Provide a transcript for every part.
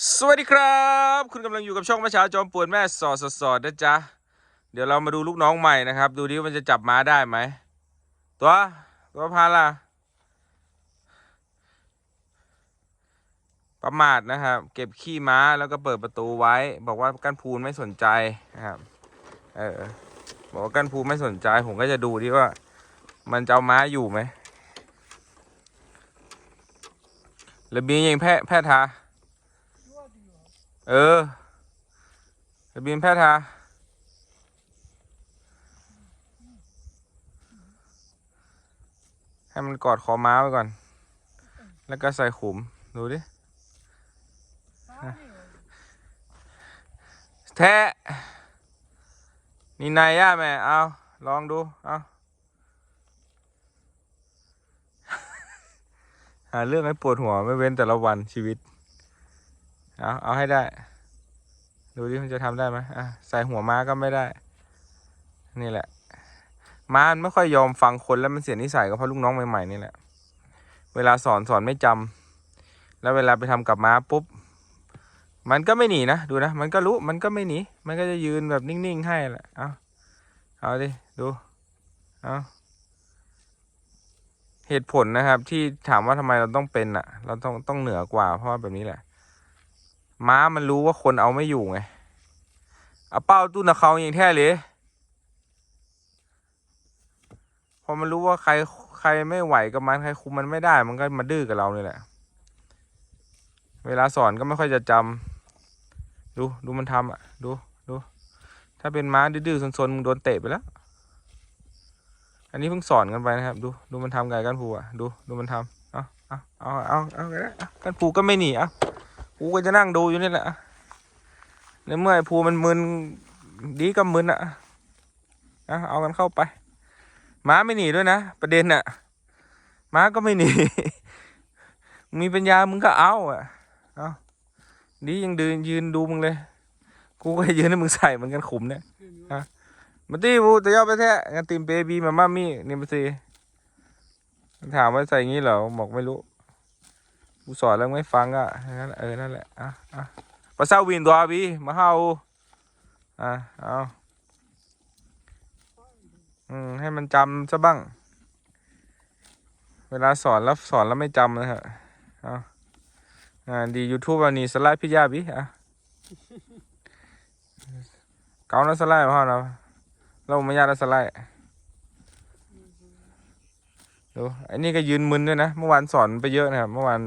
สวัสดีครับ คุณกำลังอยู่กับช่องประชาจอมปวนแม่สอดสอดนะจ๊ะ เดี๋ยวเรามาดูลูกน้องใหม่นะครับ ดูดิว่ามันจะจับม้าได้ไหม ตัว ตัวพาล่ะ ประมาทนะครับ เก็บขี้ม้าแล้วก็เปิดประตูไว้ บอกว่ากั้นพูนไม่สนใจนะครับ เออ บอกว่ากั้นพูนไม่สนใจ ผมก็จะดูดิว่า มันจะเอาม้าอยู่ไหมระเบียงยังแพ้แพ้ทา เออระเบียงแพทย์ทาให้มันกอดคอม้าไว้ก่อน แล้วก็ใส่ขุม ดูดิ แทะ นี่นายย่าแม่ เอา ลองดู เอาหาเรื่องให้ปวดหัวไม่เว้นแต่ละวันชีวิต เอาเอาให้ได้ ดูดิมันจะทำได้ไหมอะใส่หัวม้าก็ไม่ได้ นี่แหละ ม้ามันไม่ค่อยยอมฟังคนแล้วมันเสียนิสัยก็เพราะลูกน้องใหม่ๆนี่แหละ เวลาสอนสอนไม่จำแล้วเวลาไปทำกับม้าปุ๊บ มันก็ไม่หนีนะ ดูนะ มันก็รู้ มันก็ไม่หนี มันก็จะยืนแบบนิ่งๆให้แหละ เอาเอาดิ ดู เอาเหตุผลนะครับที่ถามว่าทำไมเราต้องเป็นอะ เราต้องต้องเหนือกว่าเพราะว่าแบบนี้แหละ ม้ามันรู้ว่าคนเอาไม่อยู่ไงเอาเป้าตู้นะเขาอย่างแท้เลยพอมันรู้ว่าใครใครไม่ไหวกับมันใครคุมมันไม่ได้ มันก็มาดื้อกับเราเนี่ยแหละ เวลาสอนก็ไม่ค่อยจะจำดูดูมันทำอะ ดูดูถ้าเป็นม้าดื้อๆซนๆมึงโดนเตะไปแล้วอันนี้เพิ่งสอนกันไปนะครับ ดูดูมันทำไงกันผูอะดูดูมันทำเอาเอาเอาเอาเอาเอาเอากันผูก็ไม่หนีเอา กูก็จะนั่งดูอยู่นี่แหละในเมื่อไอ้ภูมันมึนดีก็มึนอะเอาเอากันเข้าไปม้าไม่หนีด้วยนะ ประเด็นอะม้าก็ไม่หนี มีปัญญามึงก็เอาอะเอาดียังดืนยืนดูมึงเลย กูก็ยืนให้มึงใส่เหมือนกันขุมเนี่ยฮะมาตีบูจะย่อไปแท้งานตีมเบบีมาม่ามี่นี่มาสิถามว่าใส่งี้เหรอบอกไม่รู้ กูสอนแล้วไม่ฟังอะนั่นแหละเออนั่นแหละอะอะภาษาวินตัวบีมาเฮาอะเอาอืมให้มันจำซะบ้าง เวลาสอนแล้วสอนแล้วไม่จำนะฮะเอาอ่าดียูทูบวันนี้สไลด์พิยาบีอะเกาแล้วสไลด์มาเฮานะเราไม่ยากแล้วสไลด์ ดูไอ้นี่ก็ยืนมึนด้วยนะ เมื่อวานสอนไปเยอะนะครับ เมื่อวาน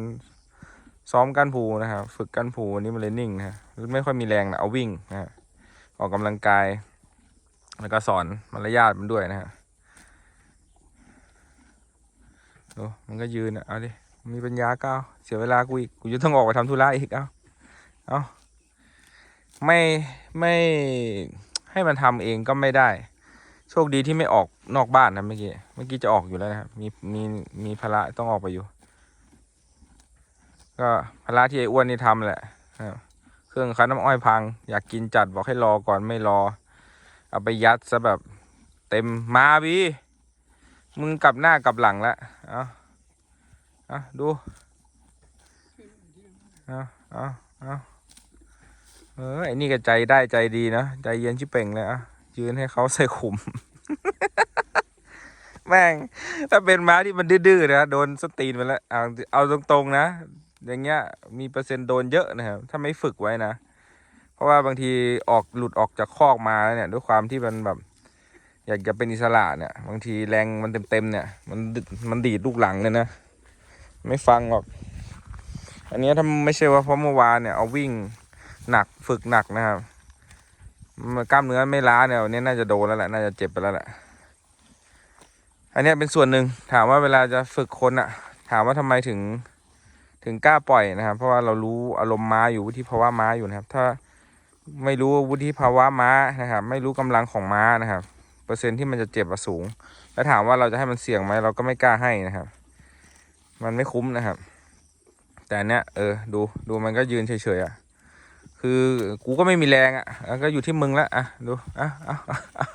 ซ้อมกันผูนะครับ ฝึกกันผูวันนี้มันเลยนิ่งนะไม่ค่อยมีแรงนะเอาวิ่งนะออกกำลังกาย แล้วก็สอนมารยาทมันด้วยนะฮะดูมันก็ยืนอะเอาดิ มีปัญญาก้าวเสียเวลากูอีก กูจะต้องออกไปทำธุระอีก เอาเอาไม่ไม่ให้มันทำเองก็ไม่ได้ โชคดีที่ไม่ออกนอกบ้านนะเมื่อกี้ เมื่อกี้จะออกอยู่แล้วนะครับ มีมีมีภาระต้องออกไปอยู่ ก็ภาระที่ไอ้อ้วนนี่ทำแหละเครื่องคั้นน้ำอ้อยพัง อยากกินจัดบอกให้รอก่อนไม่รอ เอาไปยัดซะแบบเต็มมาบีมึงกลับหน้ากลับหลังแล้วเอาเอาดูเอาเอาเอาเออไอ้นี่ก็ใจได้ใจดีนะ ใจเย็นชิเป่งเลยอะ ยืนให้เขาใส่ขุม แม่ง ถ้าเป็นม้าที่มันดื้อๆนะโดนสตีนไปแล้วเอาเอาตรงๆนะ อย่างเงี้ย มีเปอร์เซ็นต์โดนเยอะนะครับ ถ้าไม่ฝึกไว้นะ เพราะว่าบางทีออกหลุดออกจากคอกมาแล้วเนี่ย ด้วยความที่มันแบบ อยากจะเป็นอิสระเนี่ย บางทีแรงมันเต็มๆเนี่ย มันมันดีดลูกหลังเลยนะ ไม่ฟังหรอก อันเนี้ยถ้าไม่ใช่ว่าเพราะเมื่อวานเนี่ยเอาวิ่งหนักฝึกหนักนะครับ กล้ามเนื้อไม่ล้าเนี่ยวันนี้น่าจะโดนแล้วแหละน่าจะเจ็บไปแล้วแหละอันนี้เป็นส่วนหนึ่งถามว่าเวลาจะฝึกคนอะถามว่าทำไมถึงถึงกล้าปล่อยนะครับ เพราะว่าเรารู้อารมณ์ม้าอยู่วุฒิภาวะม้าอยู่นะครับ ถ้าไม่รู้วุฒิภาวะม้านะครับ ไม่รู้กำลังของม้านะครับ เปอร์เซ็นที่มันจะเจ็บอะสูง แล้วถามว่าเราจะให้มันเสี่ยงไหมเราก็ไม่กล้าให้นะครับ มันไม่คุ้มนะครับ แต่อันเนี้ยเออดูดูมันก็ยืนเฉยๆอะ คือกูก็ไม่มีแรงอะก็อยู่ที่มึงแล้วอะดูอะอะอะอะ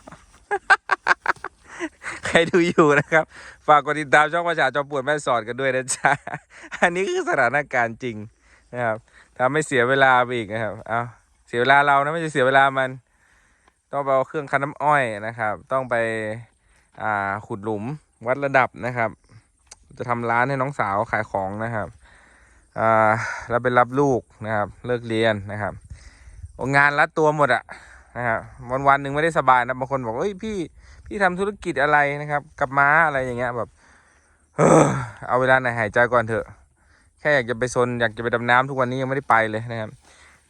ใครดูอยู่นะครับ ฝากกดติดตามช่องประชาจอมปวดแม่สอดกันด้วยนะจ๊ะอันนี้คือสถานการณ์จริงนะครับทำให้เสียเวลาไปอีกนะครับเอาเสียเวลาเรานะไม่ใช่เสียเวลามัน ต้องไปเอาเครื่องคั้นน้ำอ้อยนะครับ ต้องไปอ่าขุดหลุมวัดระดับนะครับ จะทำร้านให้น้องสาวขายของนะครับ อ่าแล้วไปรับลูกนะครับ เลิกเรียนนะครับงานรัดตัวหมดอะนะครับวันวันหนึ่งไม่ได้สบายนะบางคนบอกเอ้ยพี่พี่ทำธุรกิจอะไรนะครับกับม้าอะไรอย่างเงี้ยแบบเอเอาเวลาไหนหายใจก่อนเถอะ แค่อยากจะไปซนอยากจะไปดำน้ำทุกวันนี้ยังไม่ได้ไปเลยนะครับ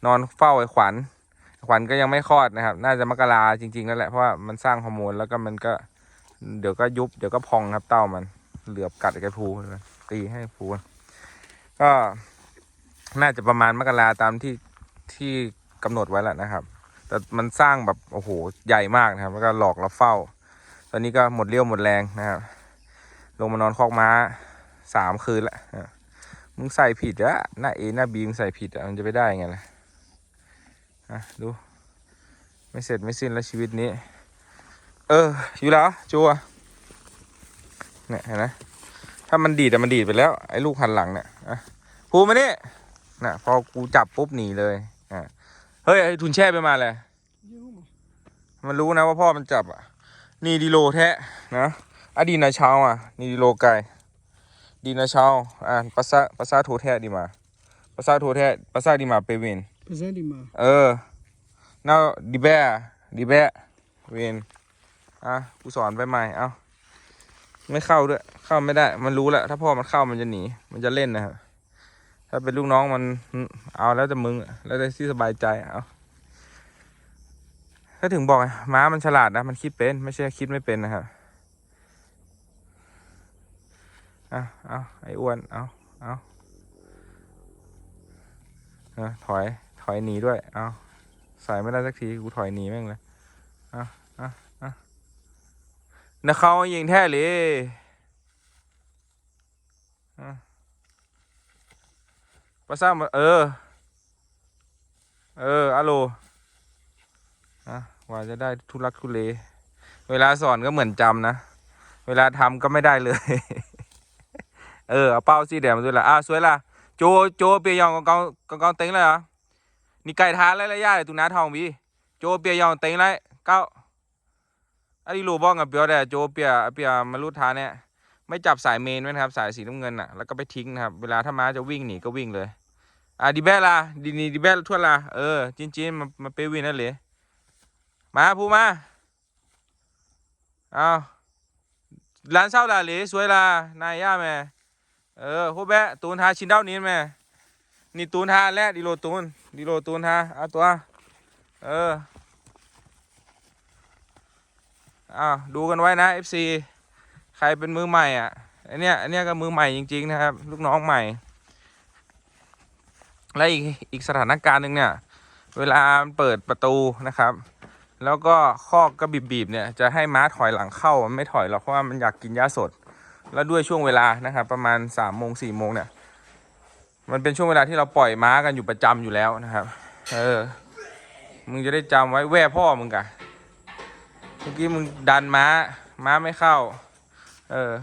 นอนเฝ้าไอ้ขวัญขวัญก็ยังไม่คลอดนะครับ น่าจะมกราจริงๆแล้วแหละเพราะว่ามันสร้างฮอร์โมนแล้วก็มันก็เดี๋ยวก็ยุบเดี๋ยวก็พองครับเต้ามันเหลือบกัดไอ้ภูนตีให้ภู ก็น่าจะประมาณมกราตามที่ที่กำหนดไว้แหละนะครับ แต่มันสร้างแบบโอ้โหใหญ่มากนะครับ แล้วก็หลอกเราเฝ้า ตอนนี้ก็หมดเรี่ยวหมดแรงนะครับ ลงมานอนคอกม้าสามคืนละมึงใส่ผิดอะหน้าเอหน้าบีมใส่ผิดอะมันจะไปได้ไงล่ะอะดู ไม่เสร็จไม่สิ้นแล้วชีวิตนี้ เออ อยู่แล้วจัวเนี่ยเห็นไหม ถ้ามันดีดแต่มันดีดไปแล้ว ไอ้ลูกหันหลังเนี่ยอะภูมานี่น่ะพอกูจับปุ๊บหนีเลยอะเฮ้ยไอ้ทุนแช่ไปมาเลยมันรู้นะว่าพ่อมันจับอะ นี่ดีโลแท้นะอะดีนาเชาอะ นี่ดีโลไก่ดีนาเชาอ่านภาษาภาษาโทแท้ดีมาภาษาโทแท้ภาษาดีมาเปวิน Present di ma. เออ now ดีแบดีแบเวนอะกูสอนไปใหม่ เอ้า ไม่เข้าด้วย เข้าไม่ได้ มันรู้แหละถ้าพ่อมันเข้ามันจะหนี มันจะเล่นนะครับถ้าเป็นลูกน้องมันเอาแล้วแต่มึง แล้วแต่ที่สบายใจเอาถ้าถึงบอกไงม้ามันฉลาดนะ มันคิดเป็น ไม่ใช่คิดไม่เป็นนะครับเอาเอาไอ้อ้วน เอาเอาเอาถอย ถอยหนีด้วย เอาใส่ไม่ได้สักที กูถอยหนีแม่งเลย เอาเอาเอา นะเขายิงแท้เลยเอาประสางมาเออ เอออะโลอะว่าจะได้ทุลักทุเล เวลาสอนก็เหมือนจำนะ เวลาทำก็ไม่ได้เลย เออ เอาเป้าสีแดงมาด้วยละอะสวยละโจ โจเปียยองกองกองกองกงเต็งเลยเหรอนี่ไก่ทานไรระยะเลยตุนาทองบีโจเปียยองเต็งไรเก้า อันนี้รูบ้องกับเปียวแต่โจเปียเปียมารุดทาเนี่ยไม่จับสายเมนไว้นะครับ สายสีน้ำเงินอะแล้วก็ไปทิ้งนะครับ เวลาถ้าม้าจะวิ่งหนีก็วิ่งเลยอะดีแบลล่ะดีนี่ดีแบลทั่วละเออจินจินมามาเปวินนั่นเลยมาพูมาเอาร้านเช่าละเลยสวยละนายย่าแม่เออโคแบะตูนทาชินเด้านี้แม่นี่ตูนทาและดีโลตูนดีโลตูนทาเอาตัวเออ อ้าวดูกันไว้นะ FC ใครเป็นมือใหม่อะอันเนี้ยอันเนี้ยก็มือใหม่จริง ๆ นะครับ ลูกน้องใหม่ และอีกอีกสถานการณ์หนึ่งเนี่ย เวลาเปิดประตูนะครับ แล้วก็คอกก็บีบๆเนี่ยจะให้ม้าถอยหลังเข้ามันไม่ถอยหรอกเพราะว่ามันอยากกินหญ้าสด แล้วด้วยช่วงเวลานะครับ ประมาณสามโมงสี่โมงเนี่ยมันเป็นช่วงเวลาที่เราปล่อยม้ากันอยู่ประจำอยู่แล้วนะครับ เออ มึงจะได้จำไว้แว่พ่อมึงกะ เมื่อกี้มึงดันม้า ม้าไม่เข้า เออ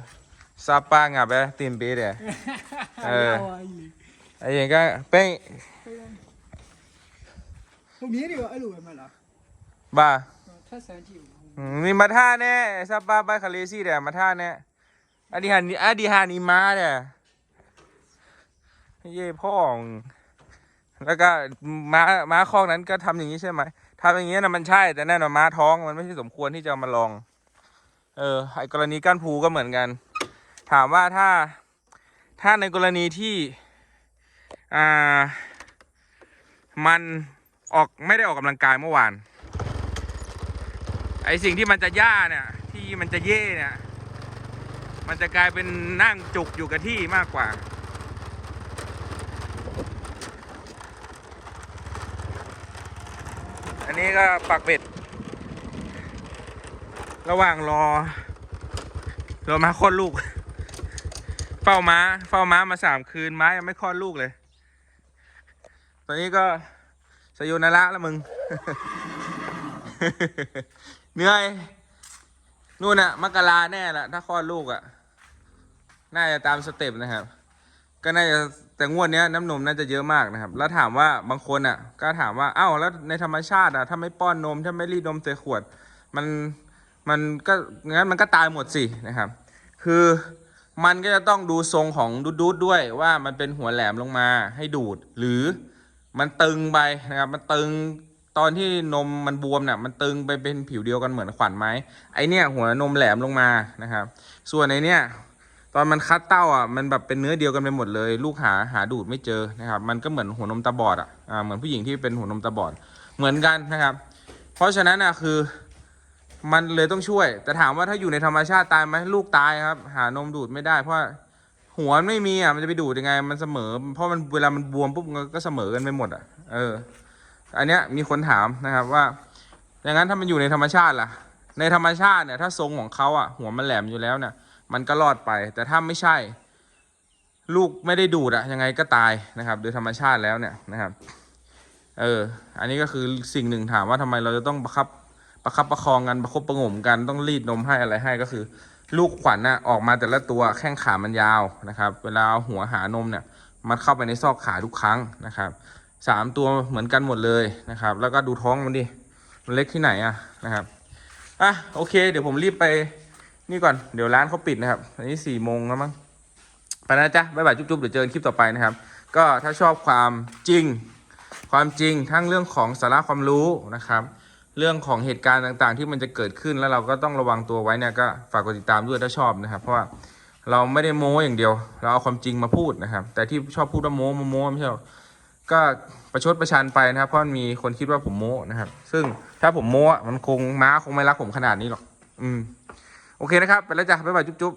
ซาป้างอะไปตีนปีเดี๋ย Eh. Ai. ไอ้อย่างก็เป้ง Không biết đi gọi ai lùi mà là. บ้า Thắt sáng chịu. อืมนี่มาท่าแน่ซาป้าไปคาเลซี่เดี๋ยมาท่าแน่อดีฮานีอดีฮานีมาเดี๋ยเย่พ่อมึงแล้วก็ม้าม้าคอกนั้นก็ทำอย่างนี้ใช่ไหม ทำอย่างนี้นะมันใช่แต่แน่นอนม้าท้องมันไม่ใช่สมควรที่จะมาลอง เออไอกรณีก้านผูก็เหมือนกัน ถามว่าถ้าถ้าในกรณีที่อ่ามันออกไม่ได้ออกกำลังกายเมื่อวาน ไอสิ่งที่มันจะย่าเนี่ย ที่มันจะเย่เนี่ย มันจะกลายเป็นนั่งจุกอยู่กับที่มากกว่า อันนี้ก็ปักเบ็ด ระหว่างรอรอมาคลอดลูก เฝ้าม้า เฝ้าม้ามาสามคืนม้ายังไม่คลอดลูกเลย ตอนนี้ก็สยุนาระแล้วมึง เหนื่อย นู่นอะมกราแน่ละถ้าคลอดลูกอะน่าจะตามสเต็ปนะครับ ก็น่าจะ แต่งวดเนี้ยน้ำนมน่าจะเยอะมากนะครับ แล้วถามว่าบางคนอะ ก็ถามว่าเอ้าแล้วในธรรมชาติอะถ้าไม่ป้อนนมถ้าไม่รีดนมใส่ขวด มันมันก็งั้นมันก็ตายหมดสินะครับ คือมันก็จะต้องดูทรงของดูดดูดด้วยว่ามันเป็นหัวแหลมลงมาให้ดูด หรือมันตึงไปนะครับมันตึงตอนที่นมมันบวมเนี่ยมันตึงไปเป็นผิวเดียวกันเหมือนขวัญไหมไอเนี่ยหัวนมแหลมลงมานะครับ ส่วนไอเนี่ย ตอนมันคัดเต้าอะมันแบบเป็นเนื้อเดียวกันไปหมดเลย ลูกหาหาดูดไม่เจอนะครับ มันก็เหมือนหัวนมตาบอดอะอ่าเหมือนผู้หญิงที่เป็นหัวนมตาบอดเหมือนกันนะครับ เพราะฉะนั้นอะคือมันเลยต้องช่วย แต่ถามว่าถ้าอยู่ในธรรมชาติตายไหมลูกตายครับ หานมดูดไม่ได้ เพราะหัวไม่มีอะมันจะไปดูดยังไง มันเสมอ เพราะมันเวลามันบวมปุ๊บก็เสมอกันไปหมดอะเออ อันเนี้ยมีคนถามนะครับว่าอย่างนั้นถ้ามันอยู่ในธรรมชาติล่ะ ในธรรมชาติเนี่ยถ้าทรงของเขาอะหัวมันแหลมอยู่แล้วเนี่ย มันก็รอดไป แต่ถ้าไม่ใช่ ลูกไม่ได้ดูดอะยังไงก็ตายนะครับ โดยธรรมชาติแล้วเนี่ยนะครับ เออ อันนี้ก็คือสิ่งหนึ่งถามว่าทำไมเราจะต้องประคับประคับประคองกันประคบประงมกันต้องรีดนมให้อะไรให้ก็คือ ลูกขวัญน่ะออกมาแต่ละตัวแข้งขามันยาวนะครับ เวลาเอาหัวหานมเนี่ยมันเข้าไปในซอกขาทุกครั้งนะครับสามตัวเหมือนกันหมดเลยนะครับ แล้วก็ดูท้องมันดิ มันเล็กที่ไหนอะนะครับ อะ โอเค เดี๋ยวผมรีบไป นี่ก่อนเดี๋ยวร้านเขาปิดนะครับ อันนี้สี่โมงแล้วมั้งไปนะจ๊ะบ๊ายบายจุ๊บๆเดี๋ยวเจอกันคลิปต่อไปนะครับ ก็ถ้าชอบความจริง ความจริงทั้งเรื่องของสาระความรู้นะครับ เรื่องของเหตุการณ์ต่างๆ ที่มันจะเกิดขึ้นแล้วเราก็ต้องระวังตัวไว้เนี่ยก็ฝากกดติดตามด้วยถ้าชอบนะครับ เพราะว่าเราไม่ได้โม้อย่างเดียว เราเอาความจริงมาพูดนะครับ แต่ที่ชอบพูดว่าโม้โม้โม้ไม่ใช่ก็ประชดประชันไปนะครับเพราะมีคนคิดว่าผมโม้นะครับ ซึ่งถ้าผมโม้มันคงม้าคงไม่รักผมขนาดนี้หรอก อืม โอเคนะครับ ไปแล้วจ้ะบ๊ายบายจุ๊บ